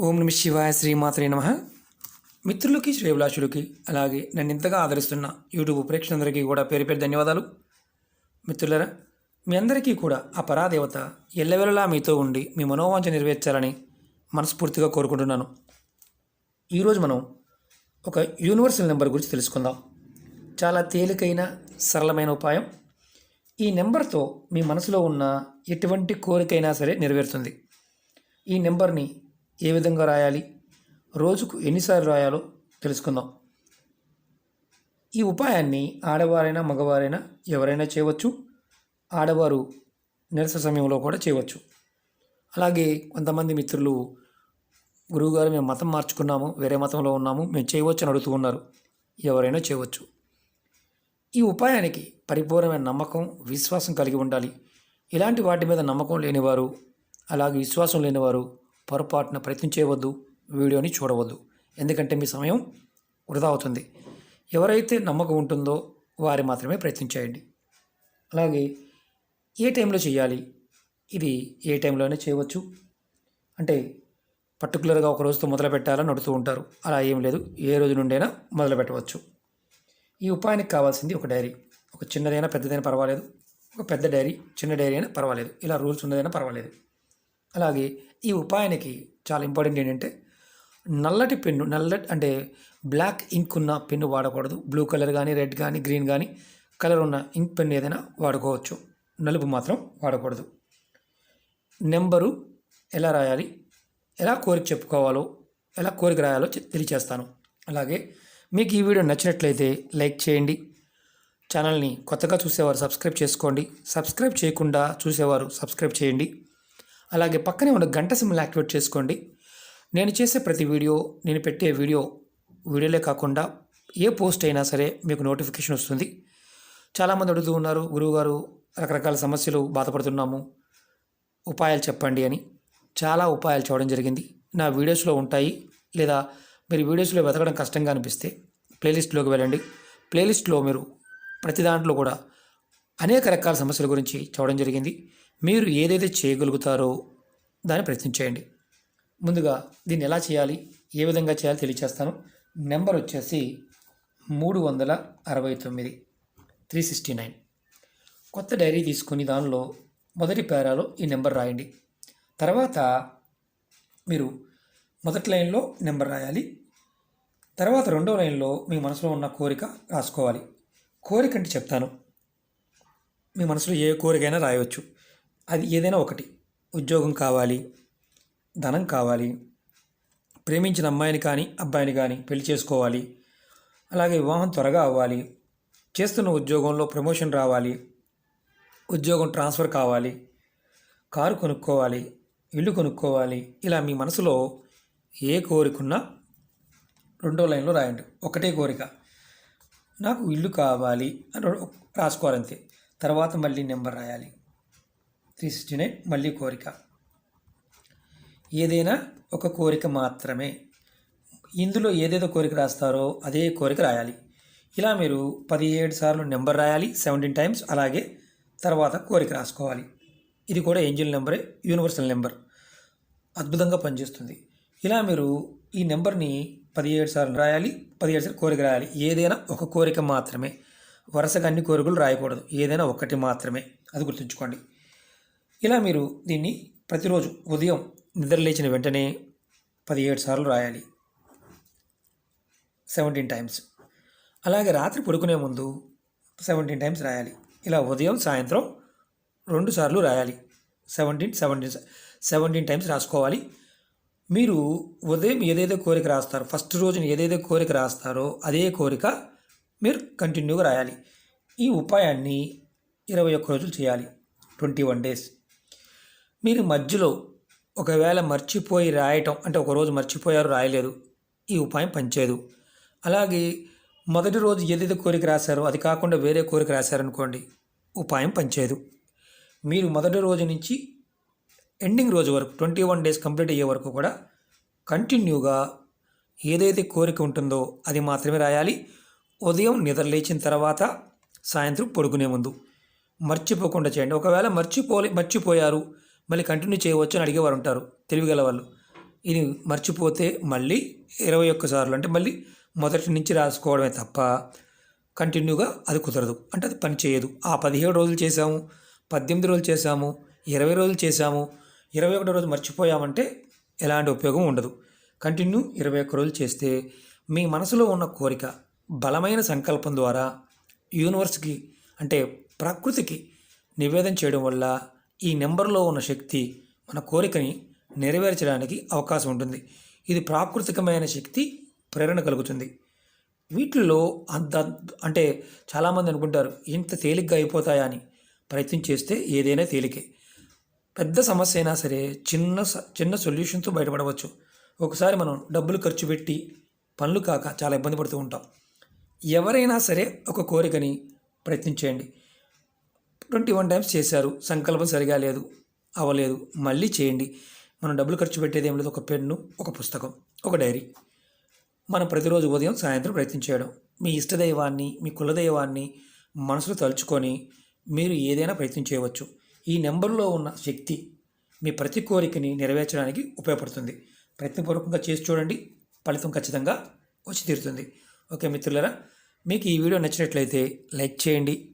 ఓం నమ శివాయ శ్రీమాత్రే నమ. మిత్రులకి శ్రేభిలాషులకి అలాగే నన్ను ఇంతగా ఆదరిస్తున్న యూట్యూబ్ ప్రేక్షకులందరికీ కూడా పేరు పేరు ధన్యవాదాలు. మిత్రులరా మీ అందరికీ కూడా ఆ పరాదేవత ఎల్లవెల్లలా మీతో ఉండి మీ మనోవాంఛ నెరవేర్చాలని మనస్ఫూర్తిగా కోరుకుంటున్నాను. ఈరోజు మనం ఒక యూనివర్సల్ నెంబర్ గురించి తెలుసుకుందాం. చాలా తేలికైన సరళమైన ఉపాయం. ఈ నెంబర్తో మీ మనసులో ఉన్న ఎటువంటి కోరికైనా సరే నెరవేరుతుంది. ఈ నెంబర్ని ఏ విధంగా రాయాలి? రోజుకు ఎన్నిసార్లు రాయాలో తెలుసుకుందాం. ఈ ఉపాయాన్ని ఆడవారైనా మగవారైనా ఎవరైనా చేయవచ్చు. ఆడవారు నిరస సమయంలో కూడా చేయవచ్చు. అలాగే కొంతమంది మిత్రులు గురువుగారు మేము మతం మార్చుకున్నాము వేరే మతంలో ఉన్నాము మేము చేయవచ్చు అని అడుగుతూ ఉన్నారు. ఎవరైనా చేయవచ్చు. ఈ ఉపాయానికి పరిపూర్ణమైన నమ్మకం విశ్వాసం కలిగి ఉండాలి. ఇలాంటి వాటి మీద నమ్మకం లేనివారు అలాగే విశ్వాసం లేనివారు పొరపాటున ప్రయత్నం చేయవద్దు వీడియోని చూడవద్దు. ఎందుకంటే మీ సమయం వృధా అవుతుంది. ఎవరైతే నమ్మకం ఉంటుందో వారి మాత్రమే ప్రయత్నం చేయండి. అలాగే ఏ టైంలో చేయాలి? ఇది ఏ టైంలోనే చేయవచ్చు. అంటే పర్టికులర్గా ఒక రోజుతో మొదలు పెట్టాలని అడుగుతూ ఉంటారు. అలా ఏం లేదు. ఏ రోజు నుండైనా మొదలు పెట్టవచ్చు. ఈ ఉపాయానికి కావాల్సింది ఒక డైరీ. ఒక చిన్నదైనా పెద్దదైనా పర్వాలేదు. ఒక పెద్ద డైరీ చిన్న డైరీ అయినా పర్వాలేదు. ఇలా రూల్స్ ఉన్నదైనా పర్వాలేదు. అలాగే ఈ ఉపాయానికి చాలా ఇంపార్టెంట్ ఏంటంటే నల్లటి పెన్ను నల్లటి అంటే బ్లాక్ ఇంక్ ఉన్న పెన్ను వాడకూడదు. బ్లూ కలర్ కానీ రెడ్ కానీ గ్రీన్ కానీ కలర్ ఉన్న ఇంక్ పెన్ను ఏదైనా వాడుకోవచ్చు. నలుపు మాత్రం వాడకూడదు. నెంబరు ఎలా రాయాలి? ఎలా కోరిక చెప్పుకోవాలో ఎలా కోరిక రాయాలో తెలియచేస్తాను. అలాగే మీకు ఈ వీడియో నచ్చినట్లయితే లైక్ చేయండి. ఛానల్ని కొత్తగా చూసేవారు సబ్స్క్రైబ్ చేసుకోండి. సబ్స్క్రైబ్ చేయకుండా చూసేవారు సబ్స్క్రైబ్ చేయండి. అలాగే పక్కనే ఉన్న గంట సింబల్ యాక్టివేట్ చేసుకోండి. నేను చేసే ప్రతి వీడియో నేను పెట్టే వీడియో వీడియోలే కాకుండా ఏ పోస్ట్ అయినా సరే మీకు నోటిఫికేషన్ వస్తుంది. చాలామంది అడుగుతూ ఉన్నారు గురువుగారు రకరకాల సమస్యలు బాధపడుతున్నాము ఉపాయాలు చెప్పండి అని. చాలా ఉపాయాలు చూడడం జరిగింది. నా వీడియోస్లో ఉంటాయి. లేదా మీరు వీడియోస్లో వెతకడం కష్టంగా అనిపిస్తే ప్లేలిస్ట్లోకి వెళ్ళండి. ప్లేలిస్ట్లో మీరు ప్రతి దాంట్లో కూడా అనేక రకాల సమస్యల గురించి చూడడం జరిగింది. మీరు ఏదైతే చేయగలుగుతారో దాన్ని ప్రయత్నించేయండి. ముందుగా దీన్ని ఎలా చేయాలి ఏ విధంగా చేయాలో తెలియచేస్తాను. నెంబర్ వచ్చేసి మూడు వందల అరవై తొమ్మిది త్రీ సిక్స్టీ నైన్. కొత్త డైరీ తీసుకుని దానిలో మొదటి పేరాలో ఈ నెంబర్ రాయండి. తర్వాత మీరు మొదటి లైన్లో నెంబర్ రాయాలి. తర్వాత రెండో లైన్లో మీ మనసులో ఉన్న కోరిక రాసుకోవాలి. కోరిక అంటే చెప్తాను. మీ మనసులో ఏ కోరికైనా రాయవచ్చు. అది ఏదైనా ఒకటి. ఉద్యోగం కావాలి ధనం కావాలి ప్రేమించిన అమ్మాయిని కానీ అబ్బాయిని కానీ పెళ్ళి చేసుకోవాలి అలాగే వివాహం త్వరగా అవ్వాలి చేస్తున్న ఉద్యోగంలో ప్రమోషన్ రావాలి ఉద్యోగం ట్రాన్స్ఫర్ కావాలి కారు కొనుక్కోవాలి ఇల్లు కొనుక్కోవాలి ఇలా మీ మనసులో ఏ కోరికున్నా రెండో లైన్లో రాయండి. ఒకటే కోరిక నాకు ఇల్లు కావాలి అని రాసుకోవాలంతే. తర్వాత మళ్ళీ నెంబర్ రాయాలి. త్రీ సిక్స్టీ నైన్ మళ్ళీ కోరిక. ఏదైనా ఒక కోరిక మాత్రమే. ఇందులో ఏదేదో కోరిక రాస్తారో అదే కోరిక రాయాలి. ఇలా మీరు పదిహేడు సార్లు నెంబర్ రాయాలి సెవెంటీన్ టైమ్స్ అలాగే తర్వాత కోరిక రాసుకోవాలి. ఇది కూడా ఏంజిల్ నెంబరే యూనివర్సల్ నెంబర్. అద్భుతంగా పనిచేస్తుంది. ఇలా మీరు ఈ నెంబర్ని పదిహేడు సార్లు రాయాలి పదిహేడు సార్లు కోరిక రాయాలి. ఏదైనా ఒక కోరిక మాత్రమే. వరుసగా అన్ని కోరికలు రాయకూడదు. ఏదైనా ఒకటి మాత్రమే. అది గుర్తుంచుకోండి. ఇలా మీరు దీన్ని ప్రతిరోజు ఉదయం నిద్రలేచిన వెంటనే పదిహేడు సార్లు రాయాలి. సెవెంటీన్ టైమ్స్ అలాగే రాత్రి పడుకునే ముందు సెవెంటీన్ టైమ్స్ రాయాలి. ఇలా ఉదయం సాయంత్రం రెండు సార్లు రాయాలి. సెవెంటీన్ సెవెంటీన్ సెవెంటీన్ టైమ్స్ రాసుకోవాలి. మీరు ఉదయం ఏదైతే కోరిక రాస్తారో ఫస్ట్ రోజున ఏదైతే కోరిక రాస్తారో అదే కోరిక మీరు కంటిన్యూగా రాయాలి. ఈ ఉపాయాన్ని ఇరవై ఒక్క రోజులు చేయాలి. ట్వంటీ వన్ డేస్ మీరు మధ్యలో ఒకవేళ మర్చిపోయి రాయటం అంటే ఒక రోజు మర్చిపోయారు రాయలేదు ఈ ఉపాయం పనిచేయదు. అలాగే మొదటి రోజు ఏదైతే కోరిక రాశారో అది కాకుండా వేరే కోరిక రాశారనుకోండి ఉపాయం పనిచేయదు. మీరు మొదటి రోజు నుంచి ఎండింగ్ రోజు వరకు ట్వంటీ వన్ డేస్ కంప్లీట్ అయ్యే వరకు కూడా కంటిన్యూగా ఏదైతే కోరిక ఉంటుందో అది మాత్రమే రాయాలి. ఉదయం నిద్ర లేచిన తర్వాత సాయంత్రం పడుకునే ముందు మర్చిపోకుండా చేయండి. ఒకవేళ మర్చిపోలే మర్చిపోయారు మళ్ళీ కంటిన్యూ చేయవచ్చు అని అడిగేవారు ఉంటారు. తెలివిగల వాళ్ళు ఇది మర్చిపోతే మళ్ళీ ఇరవై ఒక్కసార్లు అంటే మళ్ళీ మొదటి నుంచి రాసుకోవడమే తప్ప కంటిన్యూగా అది కుదరదు. అంటే అది పని చేయదు. ఆ పదిహేడు రోజులు చేసాము పద్దెనిమిది రోజులు చేసాము ఇరవై రోజులు చేసాము ఇరవై ఒకటో రోజు మర్చిపోయామంటే ఎలాంటి ఉపయోగం ఉండదు. కంటిన్యూ ఇరవై ఒక్క రోజులు చేస్తే మీ మనసులో ఉన్న కోరిక బలమైన సంకల్పం ద్వారా యూనివర్స్కి అంటే ప్రకృతికి నివేదన చేయడం వల్ల ఈ నెంబర్లో ఉన్న శక్తి మన కోరికని నెరవేర్చడానికి అవకాశం ఉంటుంది. ఇది ప్రాకృతికమైన శక్తి ప్రేరణ కలుగుతుంది. వీటిల్లో అంత అంటే చాలామంది అనుకుంటారు ఇంత తేలిగ్గా అయిపోతాయా అని. ప్రయత్నం చేస్తే ఏదైనా తేలికే. పెద్ద సమస్య అయినా సరే చిన్న స- చిన్న సొల్యూషన్తో బయటపడవచ్చు. ఒకసారి మనం డబ్బులు ఖర్చు పెట్టి పనులు కాక చాలా ఇబ్బంది పడుతూ ఉంటాం. ఎవరైనా సరే ఒక కోరికని ప్రయత్నించేయండి. ట్వంటీ వన్ టైమ్స్ చేశారు. సంకల్పం సరిగా లేదు అవ్వలేదు. మళ్ళీ చేయండి. మనం డబ్బులు ఖర్చు పెట్టేది ఏం లేదు. ఒక పెన్ను ఒక పుస్తకం ఒక డైరీ. మనం ప్రతిరోజు ఉదయం సాయంత్రం ప్రయత్నం చేయడం మీ ఇష్టదైవాన్ని మీ కులదైవాన్ని మనసులో తలుచుకొని మీరు ఏదైనా ప్రయత్నం చేయవచ్చు. ఈ నెంబర్లో ఉన్న శక్తి మీ ప్రతి కోరికని నెరవేర్చడానికి ఉపయోగపడుతుంది. ప్రయత్నపూర్వకంగా చేసి చూడండి. ఫలితం ఖచ్చితంగా వచ్చి తీరుతుంది. ఓకే మిత్రులరా మీకు ఈ వీడియో నచ్చినట్లయితే లైక్ చేయండి.